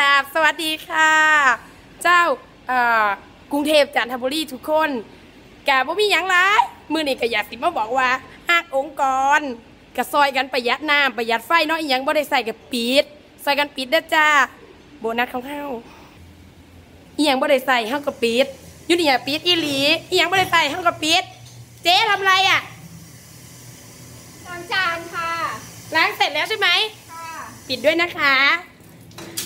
ราบสวัสดีค่ะ เจ้าเอ่อกรุงเทพจันทบุรีทุกคนกะบ่มีหยังหลายมือนี้ก็อยากสิมาบอกว่าฮักองค์กรกะซอยกันประหยัดน้ำประหยัดไฟเนาะอีหยังบ่ได้ใส่กับปิดซอยกันปิดเด้อจ้าโบนัสของเฮาอีหยังบ่ได้ใส่เฮาก็ปิดอยู่นี่อะปิดอีหลีอีหยังบ่ได้ใส่เฮาก็ปิดเจ๊ทำอะไรอะล้างจานค่ะล้างเสร็จแล้วใช่ไหมค่ะปิดด้วยนะคะ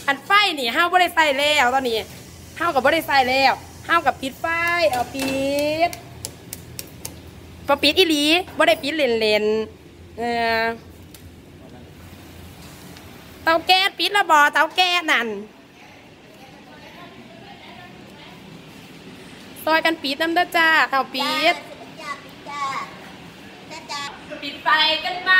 อันไฟนี่ห้าวบ่ได้ใส่แล้วตอนนี้ห้าวกับบ่ได้ใส่แล้วห้าวกับปิดไฟเอาปิดพอปิดอีหลีบ่ได้ปิดเลนๆเออเตาแก๊สปิดและบอเตาแก๊สนั่นซอยกันปิดน้ำเด้อจ้าเอาปิดจ้าจ้าจ้าจ้าปิดไฟกันไหมไหมไหม